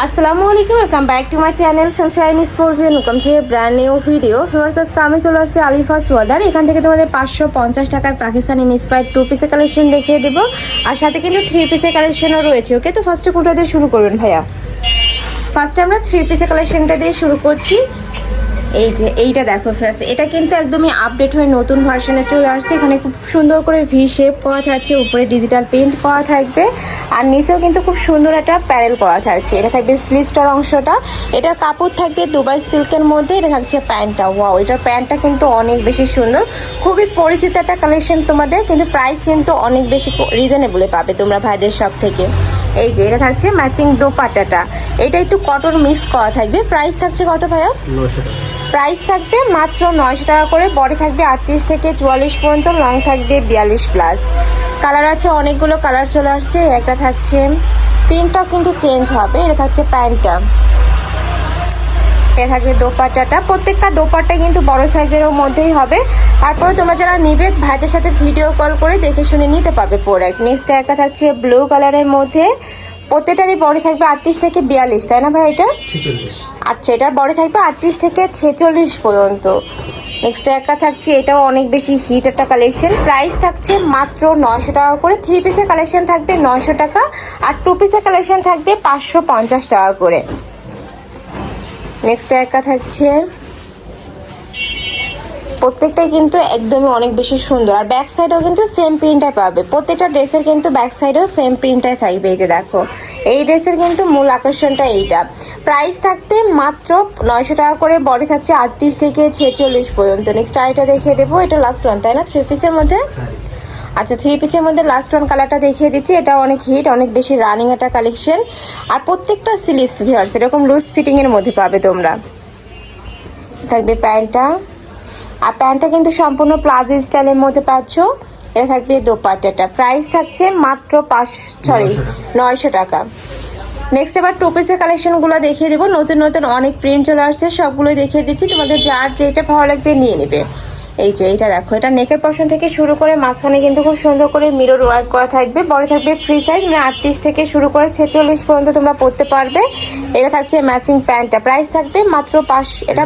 আসসালামু আলাইকুম welcome back to my channel Sunshine Scorpion welcome to brand new video ফিওর্স আজকে আমি চলে আসছি আলিফাস ওয়ার্ডার এখান থেকে তোমাদের পাঁচশো পঞ্চাশ টাকায় পাকিস্তানি ইন্সপায়ার টু পিসের কালেকশন দেখিয়ে দেবো। আর সাথে কিন্তু থ্রি পিসের কালেকশনও রয়েছে ওকে তো ফার্স্টে কোনটা দিয়ে শুরু করবেন ভাইয়া? ফার্স্টে আমরা থ্রি পিসের কালেকশনটা দিয়ে শুরু করছি। এই যে এইটা দেখো ফ্রেন্ডস এটা কিন্তু একদমই আপডেট হয়ে নতুন ভার্সনে চলে আসছে। এখানে খুব সুন্দর করে ভি শেপ করা থাকছে, উপরে ডিজিটাল প্রিন্ট করা থাকবে, আর নিচেও কিন্তু খুব সুন্দর একটা প্যানেল করা থাকছে। এটা থাকবে স্লিস্টার অংশটা। এটার কাপড় থাকবে দুবাই সিল্কের মধ্যে, এটা থাকছে প্যান্টটা। ওয়াও এটার প্যান্টটা কিন্তু অনেক বেশি সুন্দর। খুবই পরিচিত একটা কালেকশন তোমাদের, কিন্তু প্রাইস কিন্তু অনেক বেশি রিজনেবলে পাবে তোমরা ভাইদের সব থেকে। এই যে, এটা থাকছে ম্যাচিং দোপাটাটা এটা একটু কটন মিক্স করা থাকবে। প্রাইস থাকছে কত ভাইয়া? নশো টাকা। প্রাইস থাকবে মাত্র নয়শো টাকা করে, বডি থাকবে আটত্রিশ থেকে চুয়াল্লিশ পর্যন্ত, লং থাকবে বিয়াল্লিশ প্লাস। কালার আছে, অনেকগুলো কালার চলে আসছে, একটা থাকছে প্রিন্টটাও কিন্তু চেঞ্জ হবে, এটা থাকছে প্যান্টটা। এটা থাকবে দোপাট্টাটা, প্রত্যেকটা দোপাট্টা কিন্তু বড় সাইজেরও মধ্যেই হবে। তারপরে তোমরা যারা নিবে, ভাইদের সাথে ভিডিও কল করে দেখে শুনে নিতে পারবে প্রোডাক্ট নেক্সট একটা থাকছে ব্লু কালারের মধ্যে। প্রত্যেকটারই বডি থাকবে আটত্রিশ থেকে বিয়াল্লিশ তাই না ভাই এটা? আচ্ছা এটার বডি থাকবে আটত্রিশ থেকে ছেচল্লিশ পর্যন্ত। নেক্সট একটা থাকছে এটাও অনেক বেশি হিট একটা কালেকশন প্রাইস থাকছে মাত্র নয়শো টাকা করে থ্রি পিসের কালেকশন থাকবে নয়শো টাকা আর টু পিসের কালেকশন থাকবে পাঁচশো পঞ্চাশ টাকা করে। নেক্সট একটা থাকছে প্রত্যেকটাই কিন্তু একদমই অনেক বেশি সুন্দর। আর ব্যাক সাইডেও কিন্তু সেম প্রিন্টটাই পাবে। প্রত্যেকটা ড্রেসের কিন্তু ব্যাক সাইডেও সেম প্রিন্টটাই থাকবে এই যে দেখো। এই ড্রেসের কিন্তু মূল আকর্ষণটা এইটা। প্রাইস থাকবে মাত্র নয়শো টাকা করে বডি থাকছে আটত্রিশ থেকে ছেচল্লিশ পর্যন্ত। নেক্সট আইটা দেখিয়ে দেবো এটা লাস্ট ওয়ান তাই না? থ্রি পিসের মধ্যে? হ্যাঁ। আচ্ছা থ্রি পিসের মধ্যে লাস্ট ওয়ান কালারটা দেখিয়ে দিচ্ছি। এটা অনেক হিট অনেক বেশি রানিং একটা কালেকশন আর প্রত্যেকটা সিলিপস ভিয়ার্স এরকম লুজ ফিটিংয়ের মধ্যে পাবে তোমরা। থাকবে প্যান্টটা। আর প্যান্টটা কিন্তু সম্পূর্ণ প্লাজো স্টাইলের মধ্যে পাচ্ছ। এটা থাকবে দোপাট্টাটা। প্রাইস থাকছে মাত্র পাঁচ সরি নয়শো টাকা। নেক্সট এবার টু পিসের কালেকশনগুলো দেখিয়ে দেবো। নতুন নতুন অনেক প্রিন্ট চলে আসছে সবগুলোই দেখিয়ে দিচ্ছি। তোমাদের যার যেটা ভালো লাগবে নিয়ে নেবে। এই যে এটা দেখো এটা নেকের পশন থেকে শুরু করে মাঝখানে কিন্তু খুব সুন্দর করে মিরর ওয়ার্ক করা থাকবে। বড় থাকবে ফ্রি সাইজ মানে আটত্রিশ থেকে শুরু করে ছেচল্লিশ পর্যন্ত তোমরা পরতে পারবে। এটা থাকছে ম্যাচিং প্যান্টটা। প্রাইস থাকবে মাত্র পাঁচ এটা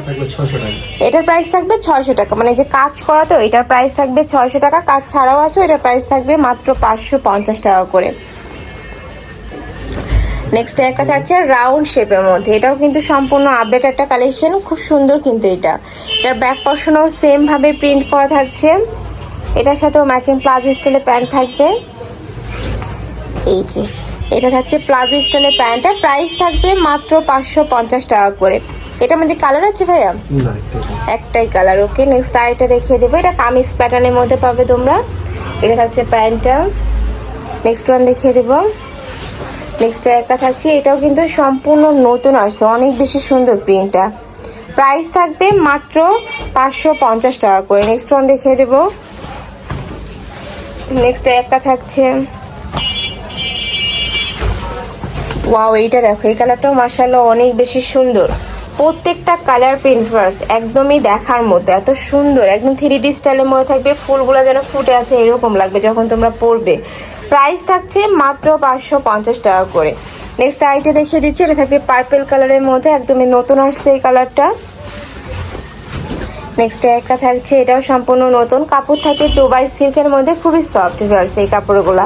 এটার প্রাইস থাকবে ছয়শো টাকা। মানে যে কাজ করা তো এটার প্রাইস থাকবে ছয়শো টাকা কাজ ছাড়াও আছে এটার প্রাইস থাকবে মাত্র পাঁচশো পঞ্চাশ টাকা করে। নেক্সট একটা থাকছে রাউন্ড শেপের মধ্যে। এটাও কিন্তু সম্পূর্ণ আপডেট একটা কালেকশন খুব সুন্দর কিন্তু এটা। এটার ব্যাক পশনও সেম ভাবে প্রিন্ট করা থাকছে। এটার সাথেও ম্যাচিং প্লাজো স্টাইলের প্যান্ট থাকবে। এই যে এটা থাকছে প্লাজো স্টাইলের প্যান্টটা প্রাইস থাকবে মাত্র পাঁচশো পঞ্চাশ টাকা করে। এটার মধ্যে কালার আছে ভাইয়া? একটাই কালার ওকে নেক্সট আরেকটা দেখিয়ে দেবো। এটা কামিজ প্যাটার্নের মধ্যে পাবে তোমরা। এটা থাকছে প্যান্টটা নেক্সট ওয়ান দেখিয়ে দেবো। নেক্সট একটা থাকছে, এটাও কিন্তু সম্পূর্ণ নতুন আসছে অনেক বেশি সুন্দর প্রিন্টটা প্রাইস থাকবে মাত্র পাঁচশো পঞ্চাশ টাকা করে। নেক্সট ওয়ান দেখিয়ে দেবো। নেক্সট একটা থাকছে। ওয়াও এইটা দেখো, এই কালারটাও মার্শাল্লাহ অনেক বেশি সুন্দর। প্রত্যেকটা কালার প্রিন্টার্স একদমই দেখার মতো, এত সুন্দর, একদম থ্রি ডি স্টাইলের মধ্যে থাকবে, ফুলগুলো যেন ফুটে আছে এরকম লাগবে যখন তোমরা পরবে। প্রাইস থাকছে মাত্র পাঁচশো পঞ্চাশ টাকা করে। নেক্সট আইটে দেখিয়ে দিচ্ছি, এটা থাকবে পার্পেল কালারের মধ্যে একদমই নতুন আসছে এই কালারটা নেক্সট একটা থাকছে, এটাও সম্পূর্ণ নতুন, কাপড় থাকবে দুবাই সিল্কের মধ্যে, খুবই সফট ভিউয়ার্স এই কাপড়গুলো।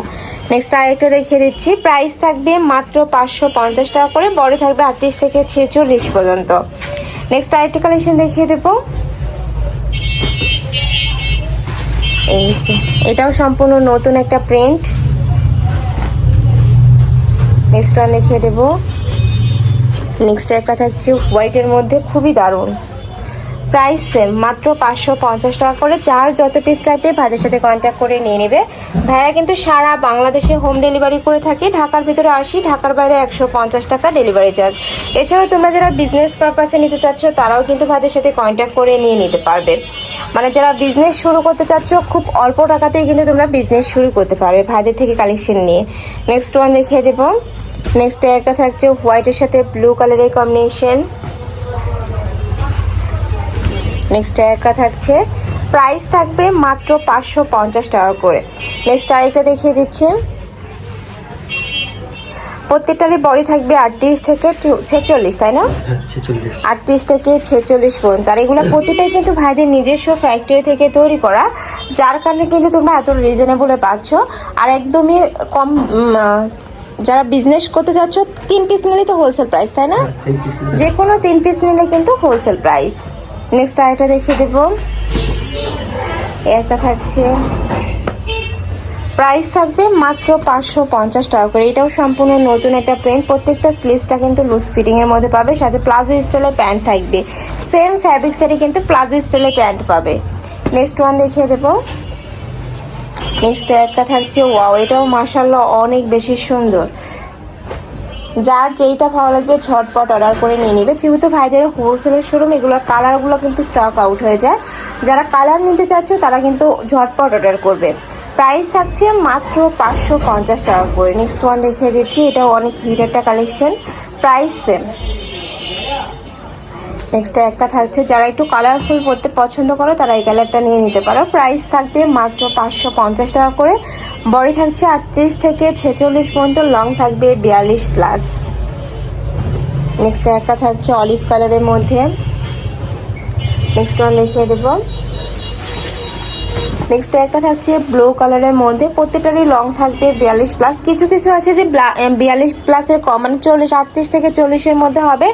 নেক্সট আরেকটা দেখিয়ে দিচ্ছি। প্রাইস থাকবে মাত্র পাঁচশো পঞ্চাশ টাকা করে, বড় থাকবে আটত্রিশ থেকে ছেচল্লিশ পর্যন্ত। নেক্সট আরেকটা কালেকশন দেখিয়ে দেবো। এই এটাও সম্পূর্ণ নতুন একটা প্রিন্ট নেক্সট ওয়ান দেখিয়ে দেবো। নেক্সট একটা থাকছে হোয়াইটের মধ্যে, খুবই দারুণ। প্রাইস সেম, মাত্র পাঁচশো পঞ্চাশ টাকা করে। যার যত পিস লাগবে ভাইদের সাথে কন্ট্যাক্ট করে নিয়ে নেবে। ভাইরা কিন্তু সারা বাংলাদেশে হোম ডেলিভারি করে থাকে। ঢাকার ভিতরে আসি, ঢাকার বাইরে একশো পঞ্চাশ টাকা ডেলিভারি চার্জ এছাড়াও তোমরা যারা বিজনেস পারপাসে নিতে চাচ্ছ, তারাও কিন্তু ভাইদের সাথে কন্ট্যাক্ট করে নিয়ে নিতে পারবে। মানে যারা বিজনেস শুরু করতে চাচ্ছ, খুব অল্প টাকাতেই কিন্তু তোমরা বিজনেস শুরু করতে পারবে ভাইদের থেকে কালেকশন নিয়ে। নেক্সট ওয়ান দেখিয়ে দেবো। নেক্সট একটা থাকছে হোয়াইটের সাথে ব্লু কালারের কম্বিনেশন নেক্সট একটা থাকছে। প্রাইস থাকবে মাত্র পাঁচশো পঞ্চাশ টাকা করে। নেক্সট আরেকটা দেখিয়ে দিচ্ছে। প্রত্যেকটারই বডি থাকবে আটত্রিশ থেকে ছেচল্লিশ তাই না? হ্যাঁ আটত্রিশ থেকে ছেচল্লিশ পর্যন্ত। আর এগুলো প্রতিটাই কিন্তু ভাইদের নিজস্ব ফ্যাক্টরি থেকে তৈরি করা যার কারণে কিন্তু তোমরা এত রিজনেবলে পাচ্ছ। আর একদমই কম যারা বিজনেস করতে যাচ্ছ তিন পিস নিলেই তো হোলসেল প্রাইস তাই না? যে কোনো তিন পিস নিলে কিন্তু হোলসেল প্রাইস নেক্সট আরেকটা দেখিয়ে দেবো। একটা থাকছে। প্রাইস থাকবে মাত্র পাঁচশো পঞ্চাশ টাকা করে। এটাও সম্পূর্ণ নতুন একটা প্রিন্ট প্রত্যেকটা স্লিভসটা কিন্তু লুজ ফিটিং এর মধ্যে পাবে। সাথে প্লাজো স্টাইলের প্যান্ট থাকবে। সেম ফ্যাব্রিক্সেরই কিন্তু প্লাজো স্টাইলের প্যান্ট পাবে। নেক্সট ওয়ান দেখিয়ে দেবো। নেক্সট একটা থাকছে ওয়াও এটাও মার্শাল্লাহ অনেক বেশি সুন্দর। যার যেইটা ভালো লাগবে ঝটপট অর্ডার করে নিয়ে নেবে। যেহেতু ভাইদের হোলসেলের শোরুম এগুলোর কালারগুলো কিন্তু স্টক আউট হয়ে যায়। যারা কালার নিতে চাচ্ছ, তারা কিন্তু ঝটপট অর্ডার করবে। প্রাইস থাকছে মাত্র পাঁচশো পঞ্চাশ টাকা করে। নেক্সট ওয়ান দেখিয়ে দিচ্ছি, এটা অনেক হিট একটা কালেকশন প্রাইস সেম নেক্সট একটা থাকছে, যারা একটু কালারফুল পরতে পছন্দ করো, তারা এই কালারটা নিয়ে নিতে পারো। প্রাইস থাকবে মাত্র পাঁচশো পঞ্চাশ টাকা করে। বডি থাকছে আটত্রিশ থেকে ছেচল্লিশ পর্যন্ত লং থাকবে বিয়াল্লিশ প্লাস নেক্সট একটা থাকছে অলিভ কালারের মধ্যে। নেক্সট ওয়ান দেখিয়ে দেবো। নেক্সট একটা থাকছে ব্লু কালারের মধ্যে। প্রত্যেকটারই লং থাকবে বিয়াল্লিশ প্লাস কিছু কিছু আছে যে বিয়াল্লিশ প্লাসের কম মানে চল্লিশ, আটত্রিশ থেকে চল্লিশের মধ্যে হবে।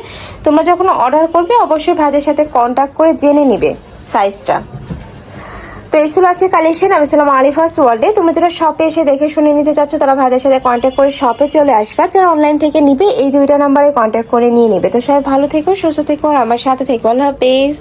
তোমরা যখন অর্ডার করবে, অবশ্যই ভাইদের সাথে কন্ট্যাক্ট করে জেনে নিবে সাইজটা তো এই ছিল আজকে কালেকশন আমি ছিলাম আলিফাস ওয়ার্ল্ডে তুমি যারা শপে এসে দেখে শুনে নিতে চাচ্ছ, তারা ভাইদের সাথে কন্ট্যাক্ট করে শপে চলে আসবে। যারা অনলাইন থেকে নিবে, এই দুইটা নাম্বারে কন্ট্যাক্ট করে নিয়ে নিবে। তো সবাই ভালো থেকো, সুস্থ থেকো, আর আমার সাথে থেকো। আল্লাহ হাফেজ।